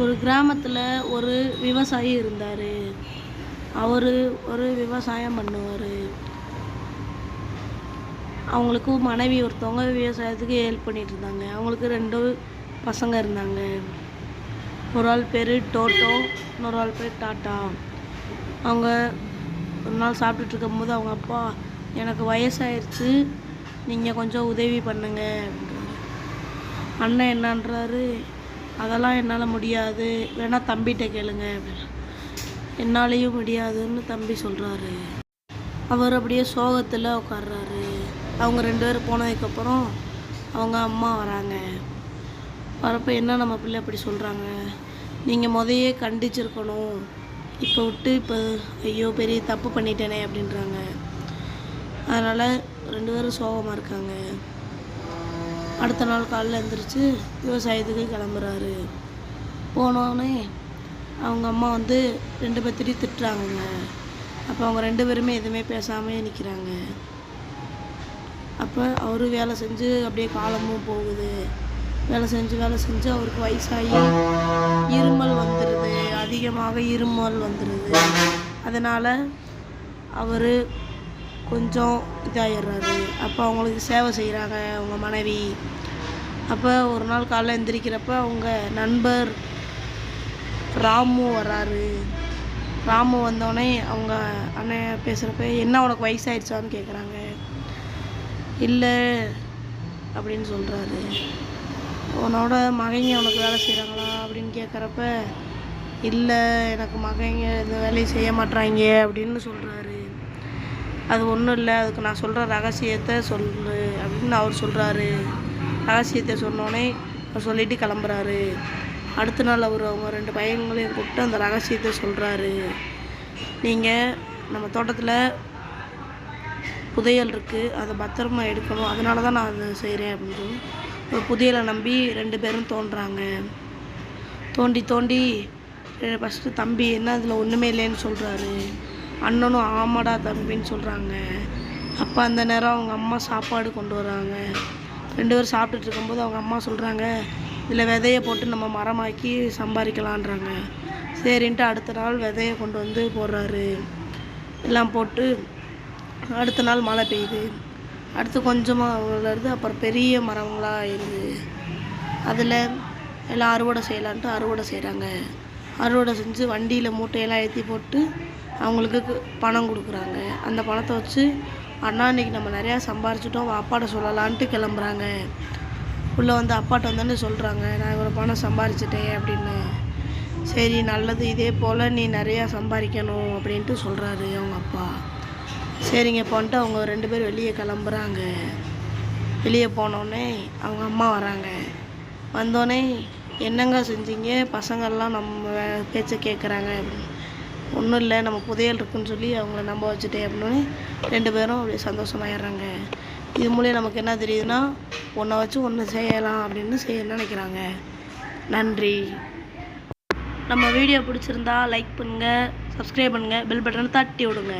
ஒரு கிராமத்தில் ஒரு விவசாயி இருந்தார். அவர் ஒரு விவசாயம் பண்ணுவார். அவங்களுக்கு மனைவி ஒருத்தவங்க விவசாயத்துக்கு ஹெல்ப் பண்ணிகிட்டு இருந்தாங்க. அவங்களுக்கு ரெண்டு பசங்க இருந்தாங்க. ஒரு ஆள் பேர் டோட்டோ இன்னொரு ஆள் பேர் டாட்டா. அவங்க ஒரு நாள் சாப்பிட்டுட்டு இருக்கும்போது அவங்க அப்பா எனக்கு வயசாயிருச்சு. நீங்கள் கொஞ்சம் உதவி பண்ணுங்க. அண்ணன் என்னன்றாரு அதெல்லாம் என்னால் முடியாது. வேணால் தம்பிகிட்ட கேளுங்க. என்னாலேயும் முடியாதுன்னு தம்பி சொல்கிறாரு அவர் அப்படியே சோகத்தில் உட்கார்றாரு. அவங்க ரெண்டு பேரும் போனதுக்கப்புறம் அவங்க அம்மா வராங்க. வரப்போ என்ன நம்ம பிள்ளை அப்படி சொல்கிறாங்க நீங்கள் முதையே கண்டிச்சிருக்கணும். இப்போ விட்டு இப்போ ஐயோ பெரிய தப்பு பண்ணிட்டேனே அப்படின்றாங்க. அதனால் ரெண்டு பேரும் சோகமாக இருக்காங்க. அடுத்த நாள் காலைல எழுந்திரிச்சு விவசாயத்துக்கு கிளம்புறாரு. போனோடனே அவங்க அம்மா வந்து ரெண்டு பேர்த்திட்டையும் திட்டுறாங்கங்க. அப்போ அவங்க ரெண்டு பேருமே எதுவுமே பேசாமையே நிற்கிறாங்க அப்போ அவரு வேலை செஞ்சு அப்படியே காலமும் போகுது. வேலை செஞ்சு வேலை செஞ்சு அவருக்கு வயசாகி இருமல் வந்துடுது அதிகமாக இருமல் வந்துடுது அதனால் அவர் கொஞ்சம் இதாகிடுறாரு அப்போ அவங்களுக்கு சேவை செய்கிறாங்க அவங்க மனைவி. அப்போ ஒரு நாள் காலைல எந்திரிக்கிறப்ப அவங்க நண்பர் ராமு வராரு ராமு வந்தோடனே அவங்க அண்ணன் பேசுகிறப்ப என்ன உனக்கு வயசாயிடுச்சான்னு கேட்குறாங்க இல்லை அப்படின்னு சொல்கிறாரு உன்னோட மகைங்க உனக்கு வேலை செய்கிறாங்களா அப்படின்னு கேட்குறப்ப இல்லை எனக்கு மகைங்க இந்த வேலையை செய்ய மாட்றாங்க அப்படின்னு சொல்கிறாரு அது ஒன்றும் இல்லை அதுக்கு நான் சொல்கிற ரகசியத்தை சொல்லு அப்படின்னு அவர் சொல்கிறாரு ரகசியத்தை சொன்னோடனே அவர் சொல்லிட்டு கிளம்புறாரு. அடுத்த நாள் அவர் அவங்க ரெண்டு பையன்களையும் கூப்பிட்டு அந்த ரகசியத்தை சொல்கிறாரு நீங்கள் நம்ம தோட்டத்தில் புதையல் இருக்குது அதை பத்திரமா எடுக்கணும். அதனால தான் நான் அதை செய்கிறேன் அப்படின்னு சொல்லி ஒரு புதையலை நம்பி ரெண்டு பேரும் தோன்றாங்க. தோண்டி தோண்டி ஃபஸ்ட்டு தம்பி என்ன அதில் ஒன்றுமே இல்லைன்னு சொல்கிறாரு அண்ணனும் ஆமாடா தம்பின்னு சொல்கிறாங்க அப்போ அந்த நேரம் அவங்க அம்மா சாப்பாடு கொண்டு வராங்க. ரெண்டு பேரும் சாப்பிட்டுட்டு இருக்கும்போது அவங்க அம்மா சொல்கிறாங்க இதில் விதையை போட்டு நம்ம மரமாக்கி சம்பாதிக்கலான்றாங்க சரின்ட்டு அடுத்த நாள் விதையை கொண்டு வந்து போடுறாரு. எல்லாம் போட்டு அடுத்த நாள் மழை பெய்யுது. அடுத்து கொஞ்சமாக வளருது அப்புறம் பெரிய மரங்களாக ஆயிடுது. அதில் எல்லாம் அறுவடை செய்யலான்ட்டு அறுவடை செய்கிறாங்க அறுவடை செஞ்சு வண்டியில் மூட்டையெல்லாம் ஏற்றி போட்டு அவங்களுக்கு கு- பணம் கொடுக்குறாங்க. அந்த பணத்தை வச்சு அண்ணா இன்றைக்கி நம்ம நிறையா சம்பாரிச்சிட்டோம் அப்பாட்ட சொல்லலான்ட்டு கிளம்புறாங்க. உள்ளே வந்து அப்பாட்ட வந்தோடனே சொல்கிறாங்க நான் இவ்வளோ பணம் சம்பாரிச்சிட்டேன் அப்படின்னு. சரி நல்லது இதே போல் நீ நிறையா சம்பாதிக்கணும் அப்படின்ட்டு சொல்கிறாரு அவங்க அப்பா. சரிங்க போன்ட்டு அவங்க ரெண்டு பேரும் வெளியே கிளம்புறாங்க. வெளியே போனோடனே அவங்க அம்மா வராங்க. வந்தோடனே என்னங்க செஞ்சீங்க? பசங்கள்லாம் நம்ம பேச்சை கேட்குறாங்க அப்படின்னு. ஒன்றும் இல்லை நம்ம புதையல் இருக்குன்னு சொல்லி அவங்கள நம்ப வச்சுட்டேன் அப்படின்னு ரெண்டு பேரும் அப்படியே சந்தோஷமாயிடுறாங்க. இது மூலியம் நமக்கு என்ன தெரியுதுன்னா ஒன்றை வச்சு ஒன்று செய்யலாம் அப்படின்னு செய்ய நினைக்கிறாங்க. நன்றி. நம்ம வீடியோ பிடிச்சிருந்தா லைக் பண்ணுங்கள் சப்ஸ்கிரைப் பண்ணுங்கள் பெல் பட்டனை தட்டி விடுங்க.